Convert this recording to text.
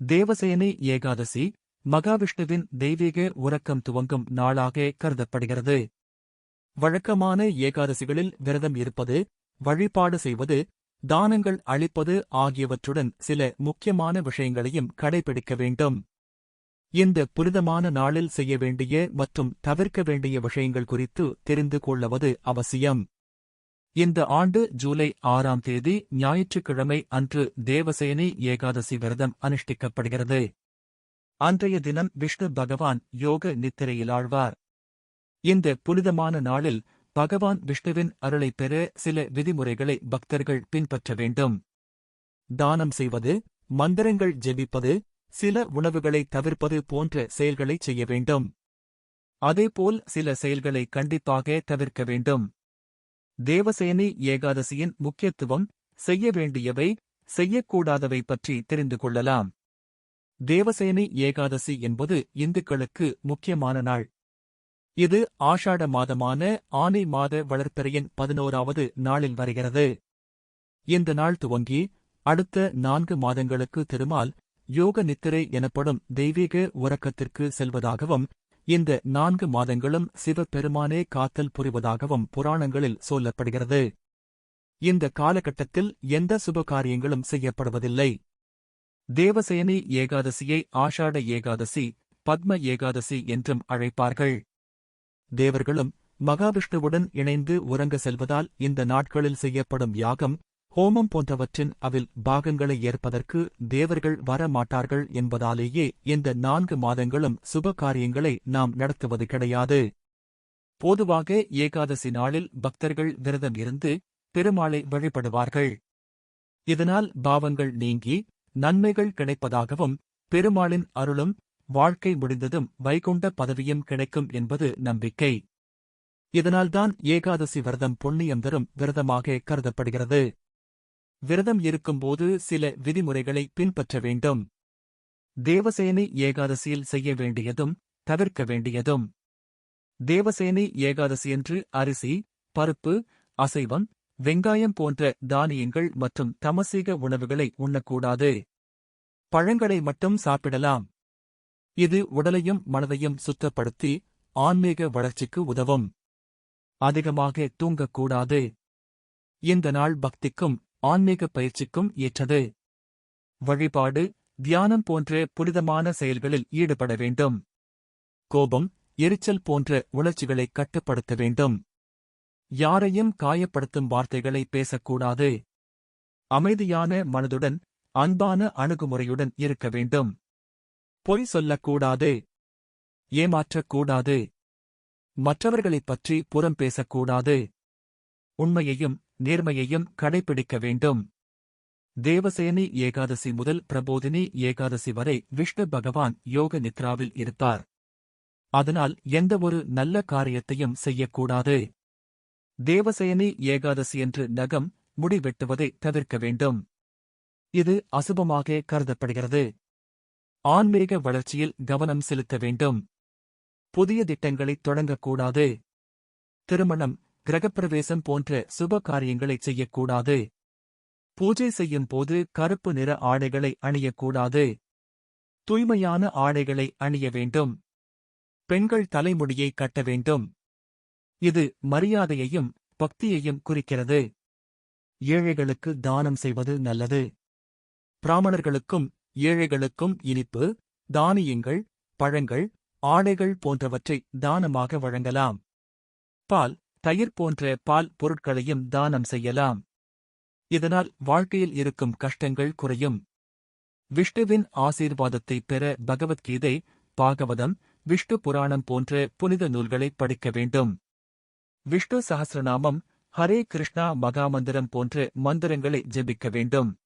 தேவசேனை ஏகாதசி மகாவிஷ்ணுவின் தெய்வீக உறக்கம் துவங்கும் நாளாக கருதப்படுகிறது. வழக்கமான ஏகாதசிகளில் விரதம் இருப்பது வழிபாடு செய்வது தானங்கள் அளிப்பது ஆகியவற்றுடன் சில முக்கியமான விஷயங்களையும் கடைபிடிக்க வேண்டும். இந்த புனிதமான நாளில் செய்ய வேண்டிய மற்றும் தவிர்க்க வேண்டிய விஷயங்கள் குறித்து தெரிந்து கொள்ளவது அவசியம். இந்த ஆண்டு ஜூலை ஆறாம் தேதி ஞாயிற்றுக்கிழமை அன்று தேவசேனை ஏகாதசி விரதம் அனுஷ்டிக்கப்படுகிறது. அன்றைய தினம் விஷ்ணு பகவான் யோக நித்திரையிலாழ்வார் இந்த புனிதமான நாளில் பகவான் விஷ்ணுவின் அருளைப் பெற சில விதிமுறைகளை பக்தர்கள் பின்பற்ற வேண்டும். தானம் செய்வது மந்திரங்கள் ஜெபிப்பது சில உணவுகளை தவிர்ப்பது போன்ற செயல்களை செய்ய வேண்டும். அதேபோல் சில செயல்களை கண்டிப்பாக தவிர்க்க வேண்டும். தேவசேனை ஏகாதசியின் முக்கியத்துவம் செய்ய வேண்டியவை செய்யக்கூடாதவை பற்றி தெரிந்து கொள்ளலாம். தேவசேனை ஏகாதசி என்பது இந்துக்களுக்கு முக்கியமான நாள். இது ஆஷாட மாதமான ஆனை மாத வளர்ப்பிறையின் பதினோராவது நாளில் வருகிறது. இந்த நாள் துவங்கி அடுத்த நான்கு மாதங்களுக்கு திருமால் யோக நித்திரை எனப்படும் தெய்வீக உறக்கத்திற்கு செல்வதாகவும் இந்த நான்கு மாதங்களும் சிவபெருமானே காத்தல் புரிவதாகவும் புராணங்களில் சொல்லப்படுகிறது. இந்த காலகட்டத்தில் எந்த சுபகாரியங்களும் செய்யப்படுவதில்லை. தேவசேனி ஏகாதசியை ஆஷாட ஏகாதசி பத்ம ஏகாதசி என்றும் அழைப்பார்கள். தேவர்களும் மகாவிஷ்ணுவுடன் இணைந்து உறங்க செல்வதால் இந்த நாட்களில் செய்யப்படும் யாகம் ஹோமம் போன்றவற்றின் அவில் பாகங்களை ஏற்பதற்கு தேவர்கள் வர மாட்டார்கள் என்பதாலேயே இந்த நான்கு மாதங்களும் சுப காரியங்களை நாம் நடத்துவது கிடையாது. பொதுவாக ஏகாதசி நாளில் பக்தர்கள் விரதம் இருந்து பெருமாளை வழிபடுவார்கள். இதனால் பாவங்கள் நீங்கி நன்மைகள் கிடைப்பதாகவும் பெருமாளின் அருளும் வாழ்க்கை முடிந்ததும் வைகுண்ட பதவியும் கிடைக்கும் என்பது நம்பிக்கை. இதனால்தான் ஏகாதசி விரதம் புண்ணியம் தரும் விரதமாக கருதப்படுகிறது. விரதம் இருக்கும்போது சில விதிமுறைகளை பின்பற்ற வேண்டும். தேவசேனை ஏகாதசியில் செய்ய வேண்டியதும் தவிர்க்க வேண்டியதும். தேவசேனை ஏகாதசியன்று அரிசி பருப்பு அசைவம் வெங்காயம் போன்ற தானியங்கள் மற்றும் தமசீக உணவுகளை உண்ணக்கூடாது. பழங்களை மட்டும் சாப்பிடலாம். இது உடலையும் மனதையும் சுத்தப்படுத்தி ஆன்மீக வளர்ச்சிக்கு உதவும். அதிகமாக தூங்கக்கூடாது. இந்த நாள் பக்திக்கும் ஆன்மீக பயிற்சிக்கும் ஏற்றது. வழிபாடு தியானம் போன்ற புனிதமான செயல்களில் ஈடுபட வேண்டும். கோபம் எரிச்சல் போன்ற உணர்ச்சிகளை கட்டுப்படுத்த வேண்டும். யாரையும் காயப்படுத்தும் வார்த்தைகளை பேசக்கூடாது. அமைதியான மனதுடன் அன்பான அணுகுமுறையுடன் இருக்க வேண்டும். பொய் சொல்லக்கூடாது. ஏமாற்றக்கூடாது. மற்றவர்களைப் பற்றி புறம் பேசக்கூடாது. உண்மையையும் நேர்மையையும் கடைபிடிக்க வேண்டும். தேவசேனி ஏகாதசி முதல் பிரபோதினி ஏகாதசி வரை விஷ்ணு பகவான் யோக நித்ராவில் இருப்பார். அதனால் எந்தவொரு நல்ல காரியத்தையும் செய்யக்கூடாது. தேவசேனி ஏகாதசியன்று நகம் முடி வெட்டுவதை தவிர்க்க வேண்டும். இது அசுபமாக கருதப்படுகிறது. ஆன்மீக வளர்ச்சியில் கவனம் செலுத்த வேண்டும். புதிய திட்டங்களைத் தொடங்கக்கூடாது. திருமணம் கிரகப்பிரவேசம் போன்ற சுப காரியங்களைச் செய்யக்கூடாது. பூஜை செய்யும் போது கருப்பு நிற ஆடைகளை அணியக்கூடாது. தூய்மையான ஆடைகளை அணிய வேண்டும். பெண்கள் தலைமுடியை கட்ட வேண்டும். இது மரியாதையையும் பக்தியையும் குறிக்கிறது. ஏழைகளுக்கு தானம் செய்வது நல்லது. பிராமணர்களுக்கும் ஏழைகளுக்கும் இனிப்பு தானியங்கள் பழங்கள் ஆடைகள் போன்றவற்றை தானமாக வழங்கலாம். பால் தயிர் போன்ற பால் பொருட்களையும் தானம் செய்யலாம். இதனால் வாழ்க்கையில் இருக்கும் கஷ்டங்கள் குறையும். விஷ்ணுவின் ஆசீர்வாதத்தைப் பெற பகவத்கீதை பாகவதம் விஷ்ணு புராணம் போன்ற புனித நூல்களை படிக்க வேண்டும். விஷ்ணு சஹசிரநாமம் ஹரே கிருஷ்ணா மகாமந்திரம் போன்ற மந்திரங்களை ஜெபிக்க வேண்டும்.